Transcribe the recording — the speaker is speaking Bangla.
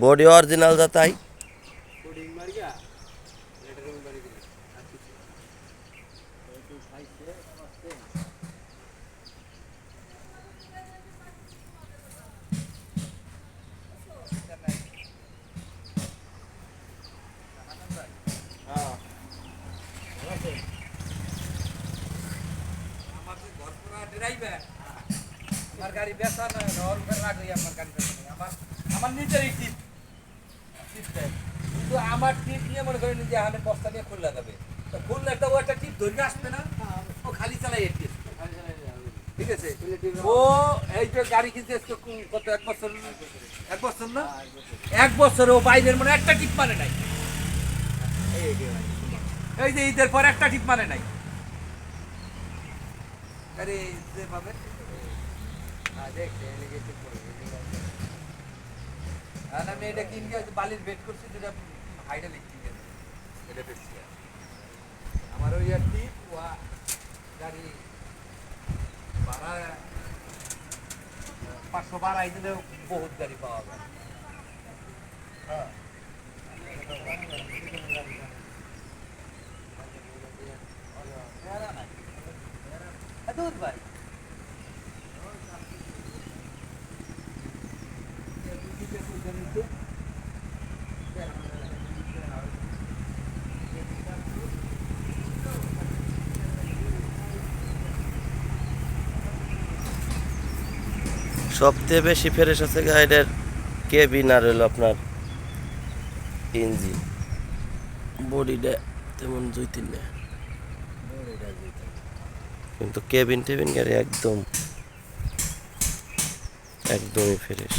বডি অরিজিনাল যা তাই আমার যে ঘর করা ড্রাইভার আমার গাড়ি বেচা নয় ওর উপরে রাগ হই আমার গাড়ি বেচা নেই। আমার আমার নিজেরই টিপ টিপ দেয় কিন্তু আমার টিপ নিয়ে মনে করেন যে আমি বস্তা নিয়ে খুললে যাবে তো খুললে একটা ও একটা টিপ ধরে আসবে না, ও খালি চালাই এটি ঠিক আছে? ও এই যে গাড়ি কিনতে কত, এক বছর এক বছর না? এক বছর ও বাইরের মানে একটা টিপ মানে নাই। এই যে ঈদের পর একটা টিপ মানে নাই। আরে, যে পাবে? আর আমি এটা কিনকে বালির বেড করছি যেটা হাইডা লিখছি এটা বেশি আমার ওই আর ওয়া, গাড়ি, ভাড়া পাঁচশো বাড়াই দিলে বহুত গাড়ি পাওয়া যায়। হ্যাঁ। দুধ ভাই। সবথেকে বেশি ফেরেস আছে গাইডের কেবিন আর হলো আপনার ইঞ্জিন। বডিটা তেমন দুই তিন কিন্তু কেবিন টেবিন গাড়ি একদম, একদমই ফ্রেশ।